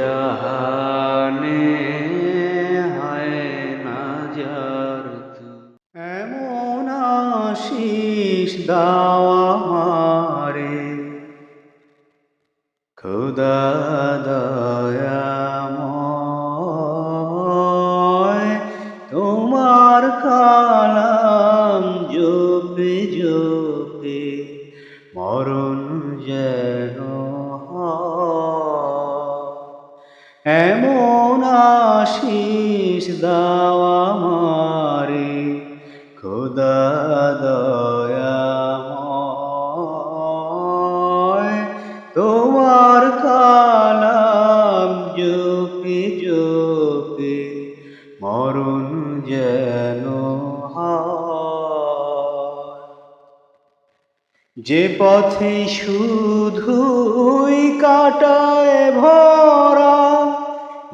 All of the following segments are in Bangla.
জাহানে হায় না যার এমন আশিস দাওয়া মারে খুদা দয়াময়, তোমার কালাম জপে জপে মরণ যেন এমন আশিস দাওয়া মারে খোদা দয়াময় তোমার কালাম জপে জপে মরণ যেন। যে পথে শুধুই ভরা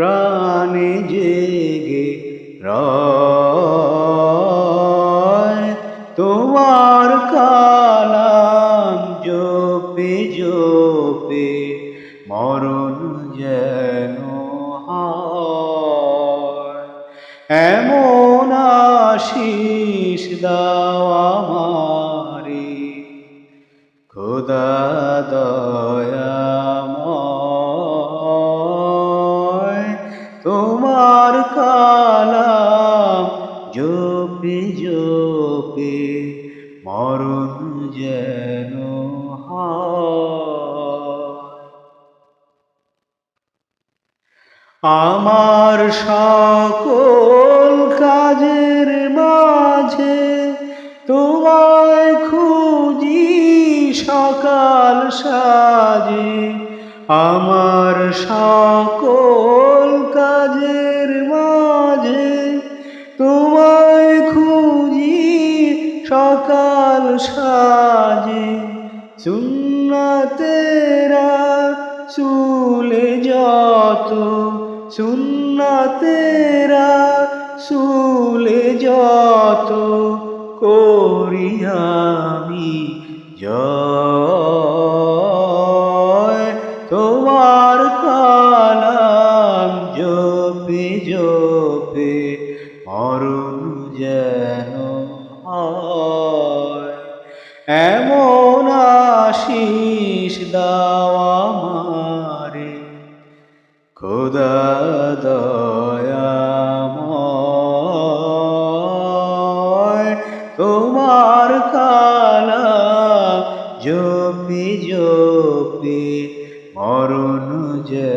প্রাণে জেগে তোমার কালাম জোপে জোপে মরণ যেন এমন আশিস দাওয়া মারে খোদা দয়াময় জপে মরণ যেন আমার সকল কাজের মাঝে তোমায় খুঁজি সকাল সাজে। আমার সকল কাজের সাজে সুন্নাতেরা সুলে যত সুন্নাতেরা সুলে যত করি আমি জয় এমন আশিস দাওয়া মারে খোদা দয়াময় তোমার কালা জপি জপি মরণ যে